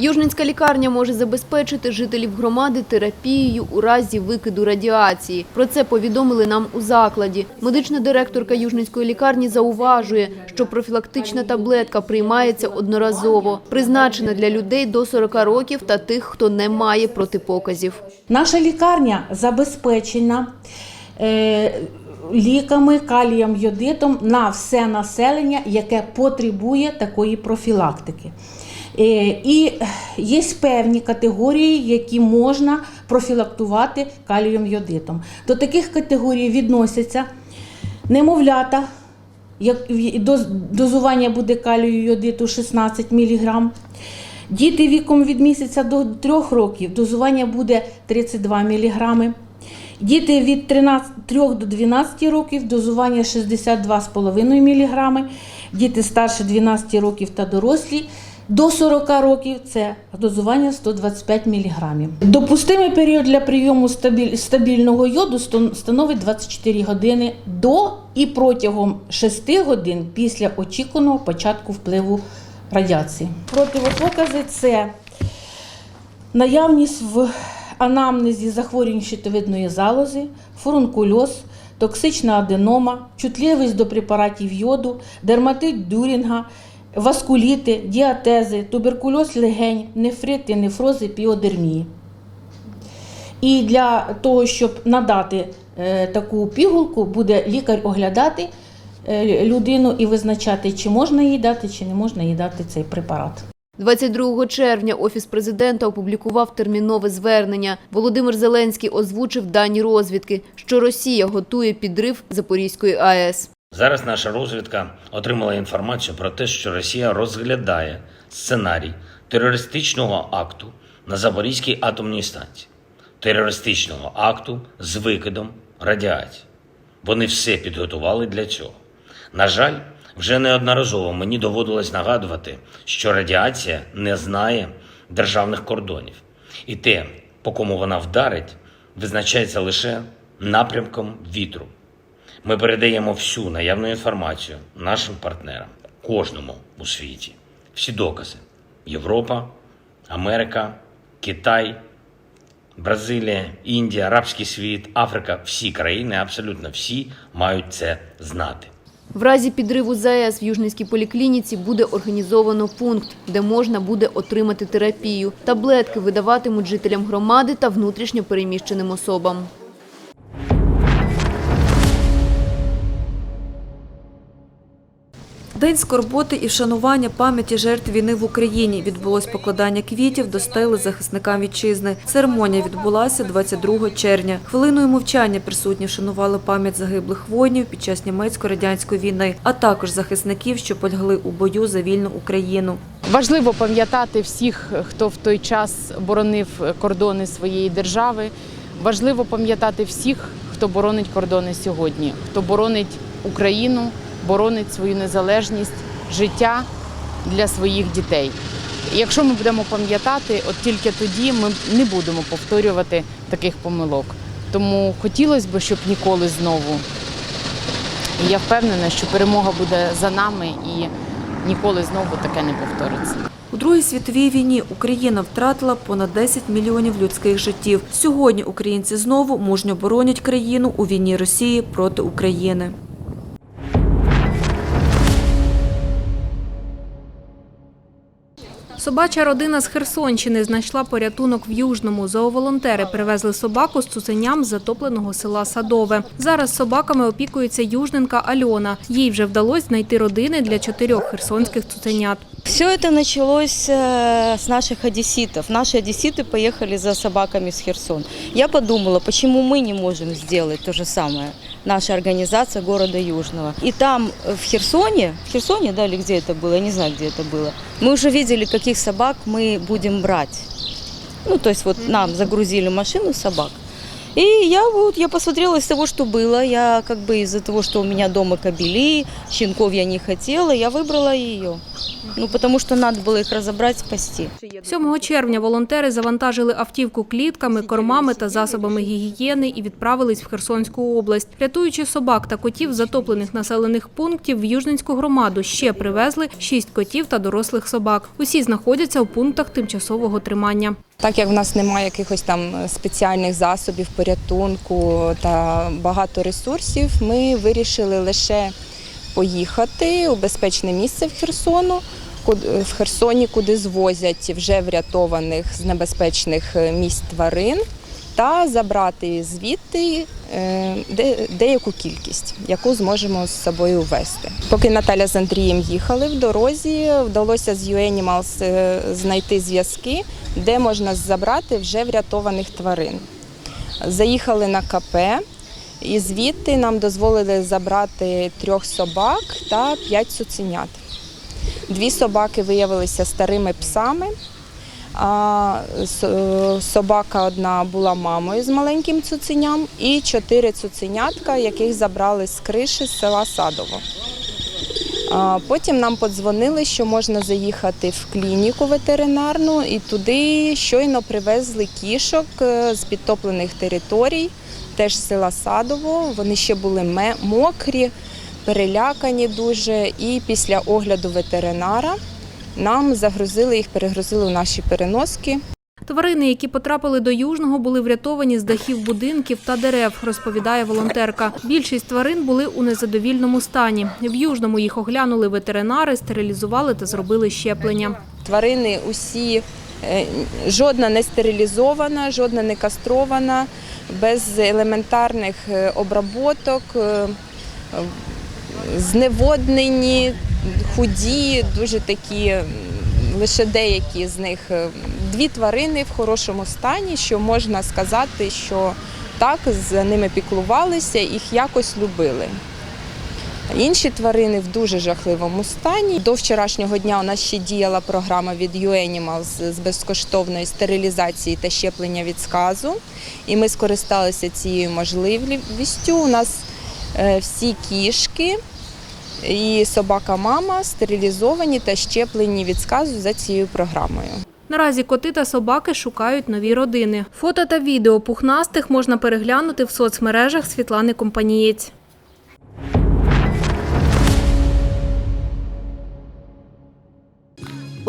Южненська лікарня може забезпечити жителів громади терапією у разі викиду радіації. Про це повідомили нам у закладі. Медична директорка Южненської лікарні зауважує, що профілактична таблетка приймається одноразово, призначена для людей до 40 років та тих, хто не має протипоказів. Наша лікарня забезпечена е, ліками, калієм, йодитом на все населення, яке потребує такої профілактики. Е, і є певні категорії, які можна профілактувати калієм йодитом. До таких категорій відносяться немовлята, дозування буде калію йодиту 16 мг. Діти віком від місяця до 3 років дозування буде 32 мг. Діти від 13, 3 до 12 років дозування 62,5 мг. Діти старше 12 років та дорослі до 40 років це дозування 125 мг. Допустимий період для прийому стабіль- стабільного йоду становить 24 години до і протягом 6 годин після очікуваного початку впливу радіації. Противопокази це наявність в анамнезі захворювань щитовидної залози, фурункульоз, токсична аденома, чутливість до препаратів йоду, дерматит дюрінга, васкуліти, діатези, туберкульоз легень, нефрити, нефрози, піодермії. І для того, щоб надати е, таку пігулку, буде лікар оглядати е, людину і визначати, чи можна їй дати, чи не можна їй дати цей препарат. 22 червня Офіс президента опублікував термінове звернення. Володимир Зеленський озвучив дані розвідки, що Росія готує підрив Запорізької АЕС. Зараз наша розвідка отримала інформацію про те, що Росія розглядає сценарій терористичного акту на Запорізькій атомній станції, терористичного акту з викидом радіації. Вони все підготували для цього. На жаль, вже неодноразово мені доводилось нагадувати, що радіація не знає державних кордонів, і те, по кому вона вдарить, визначається лише напрямком вітру. Ми передаємо всю наявну інформацію нашим партнерам, кожному у світі. Всі докази: Європа, Америка, Китай, Бразилія, Індія, Арабський світ, Африка, всі країни, абсолютно всі мають це знати. В разі підриву ЗАЕС в Южненській поліклініці буде організовано пункт, де можна буде отримати терапію. Таблетки видаватимуть жителям громади та внутрішньо переміщеним особам. День скорботи і вшанування пам'яті жертв війни в Україні відбулось покладання квітів до стели захисникам вітчизни. Церемонія відбулася 22 червня. Хвилиною мовчання присутні вшанували пам'ять загиблих воїнів під час німецько-радянської війни, а також захисників, що полягли у бою за вільну Україну. Важливо пам'ятати всіх, хто в той час боронив кордони своєї держави. Важливо пам'ятати всіх, хто боронить кордони сьогодні, хто боронить Україну, боронить свою незалежність, життя для своїх дітей. Якщо ми будемо пам'ятати, от тільки тоді ми не будемо повторювати таких помилок. Тому хотілося б, щоб ніколи знову. І я впевнена, що перемога буде за нами і ніколи знову таке не повториться. У Другій світовій війні Україна втратила понад 10 мільйонів людських життів. Сьогодні українці знову мужньо боронять країну у війні Росії проти України. Собача родина з Херсонщини знайшла порятунок в Южному. Зооволонтери привезли собаку з цуценям з затопленого села Садове. Зараз собаками опікується южненка Альона. Їй вже вдалося знайти родини для чотирьох херсонських цуценят. Все это началось э, с наших одесситов. Наши одесситы поехали за собаками с Херсон. Я подумала, почему мы не можем сделать то же самое, наша организация города Южного. И там, э, в Херсоне, в Херсоне, да, или где это было, я не знаю, где это было, мы уже видели, каких собак мы будем брать. Ну, то есть вот нам загрузили машину собак. И я вот, я посмотрела из того, что было, я как бы из-за того, что у меня дома кобели, щенков я не хотела, я выбрала ее. Ну, потому что надо было их разобрать, спасти. 7 червня волонтери завантажили автівку клітками, кормами та засобами гігієни і відправились в Херсонську область. Рятуючи собак та котів з затоплених населених пунктів, в Южненську громаду ще привезли шість котів та дорослих собак. Усі знаходяться у пунктах тимчасового тримання. Так як в нас немає якихось там спеціальних засобів порятунку та багато ресурсів, ми вирішили лише поїхати у безпечне місце в Херсону, в Херсоні, куди звозять вже врятованих з небезпечних е, місць тварин, та забрати звідти е, деяку кількість, яку зможемо з собою ввести. Поки Наталя з Андрієм їхали в дорозі, вдалося з UAnimals е, знайти зв'язки, де можна забрати вже врятованих тварин. Заїхали на КП, і звідти нам дозволили забрати трьох собак та п'ять цуценят. Дві собаки виявилися старими псами. А собака одна була мамою з маленьким цуценям, і чотири цуценятка, яких забрали з криші з села Садово. Потім нам подзвонили, що можна заїхати в клініку ветеринарну, і туди щойно привезли кішок е, з підтоплених територій, теж села Садово. Вони ще були мокрі, перелякані дуже. І після огляду ветеринара нам загрузили їх, перегрузили у наші переноски. Тварини, які потрапили до Южного, були врятовані з дахів будинків та дерев, розповідає волонтерка. Більшість тварин були у незадовільному стані. В Южному їх оглянули ветеринари, стерилізували та зробили щеплення. Тварини усі, е, жодна не стерилізована, жодна не кастрована, без елементарних е, обработок, е, зневоднені, худі, дуже такі, лише деякі з них. е, Дві тварини в хорошому стані, що можна сказати, що так, за ними піклувалися, їх якось любили. Інші тварини в дуже жахливому стані. До вчорашнього дня у нас ще діяла програма від UAnimals з безкоштовної стерилізації та щеплення від сказу. І ми скористалися цією можливістю. У нас е, всі кішки і собака-мама стерилізовані та щеплені від сказу за цією програмою. Наразі коти та собаки шукають нові родини. Фото та відео пухнастих можна переглянути в соцмережах Світлани Компанієць.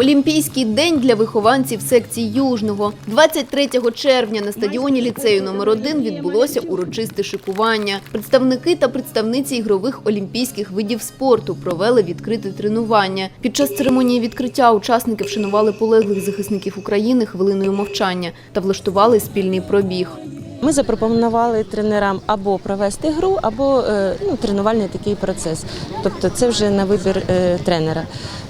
Олімпійський день для вихованців секції Южного. 23 червня на стадіоні ліцею номер 1 відбулося урочисте шикування. Представники та представниці ігрових олімпійських видів спорту провели відкрите тренування. Під час церемонії відкриття учасники вшанували полеглих захисників України хвилиною мовчання та влаштували спільний пробіг. Ми запропонували тренерам або провести гру, або е, ну, тренувальний такий процес. Тобто це вже на вибір е, тренера.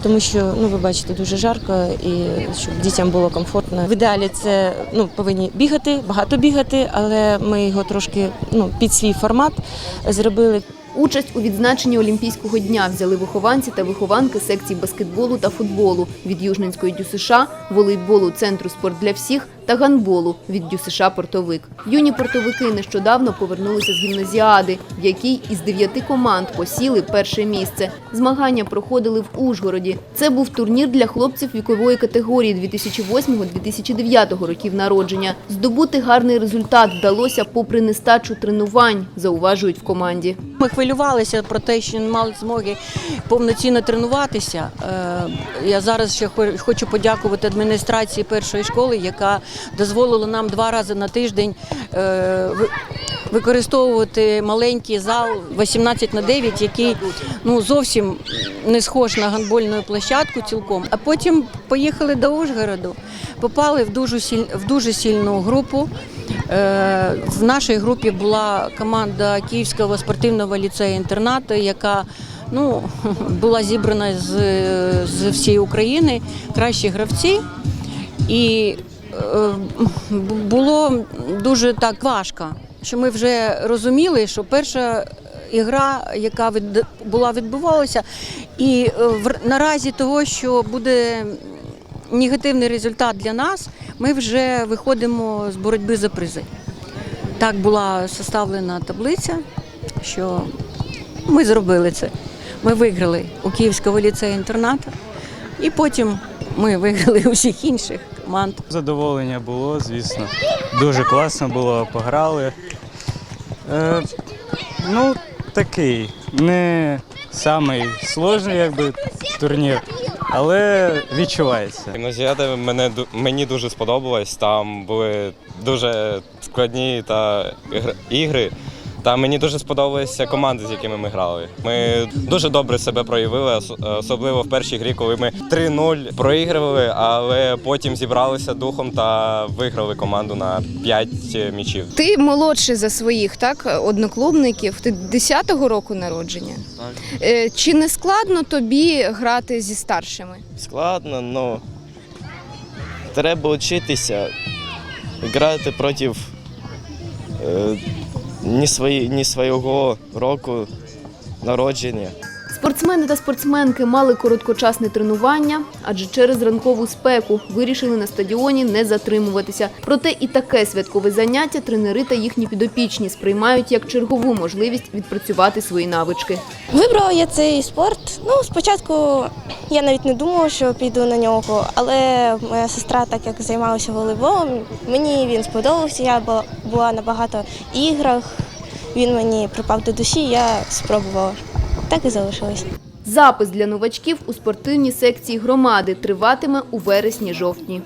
Тому що ну ви бачите дуже жарко і щоб дітям було комфортно. В ідеалі це ну повинні бігати, багато бігати, але ми його трошки ну під свій формат зробили. Участь у відзначенні Олімпійського дня взяли вихованці та вихованки секцій баскетболу та футболу від Южненської ДЮСШ, волейболу Центру спорт для всіх та ганболу від ДЮСШ «Портовик». Юні портовики нещодавно повернулися з гімназіади, в якій із дев'яти команд посіли перше місце. Змагання проходили в Ужгороді. Це був турнір для хлопців вікової категорії 2008-2009 років народження. Здобути гарний результат вдалося попри нестачу тренувань, зауважують в команді. Ми хвилювалися про те, що не мали змоги повноцінно тренуватися. Е, Я зараз ще хо- хочу подякувати адміністрації першої школи, яка дозволила нам два рази на тиждень е, використовувати маленький зал 18 на 9, який ну зовсім не схож на гандбольну площадку цілком. А потім поїхали до Ужгороду, попали в дуже сіль, в дуже сильну групу. Е, В нашій групі була команда Київського спортивного ліцею інтернату, яка ну, була зібрана з, з всієї України, кращі гравці. І було дуже так важко, що ми вже розуміли, що перша ігра, яка була відбувалася, і е, наразі того, що буде негативний результат для нас, ми вже виходимо з боротьби за призи. Так була составлена таблиця, що ми зробили це. Ми виграли у Київського ліцею інтерната, і потім ми виграли у всіх інших команд. Задоволення було, звісно. Дуже класно було, пограли. Е, ну, такий, не самий сложний якби, турнір, але відчувається. Гімназіада мене мені дуже сподобалось. Там були дуже складні та ігри. Та мені дуже сподобалися команди, з якими ми грали. Ми дуже добре себе проявили, особливо в першій грі, коли ми 3-0 проігрували, але потім зібралися духом та виграли команду на 5 м'ячів. Ти молодший за своїх, так, одноклубників. Ти 10-го року народження. Е, Чи не складно тобі грати зі старшими? Складно, але треба вчитися грати проти не, свої, ні свого року народження. Спортсмени та спортсменки мали короткочасне тренування, адже через ранкову спеку вирішили на стадіоні не затримуватися. Проте і таке святкове заняття тренери та їхні підопічні сприймають як чергову можливість відпрацювати свої навички. Вибрала я цей спорт. Ну, спочатку я навіть не думала, що піду на нього, але моя сестра, так як займалася волейболом, мені він сподобався. Я була- на багато іграх, він мені припав до душі, я спробувала. Так і залишилось. Запис для новачків у спортивній секції громади триватиме у вересні-жовтні.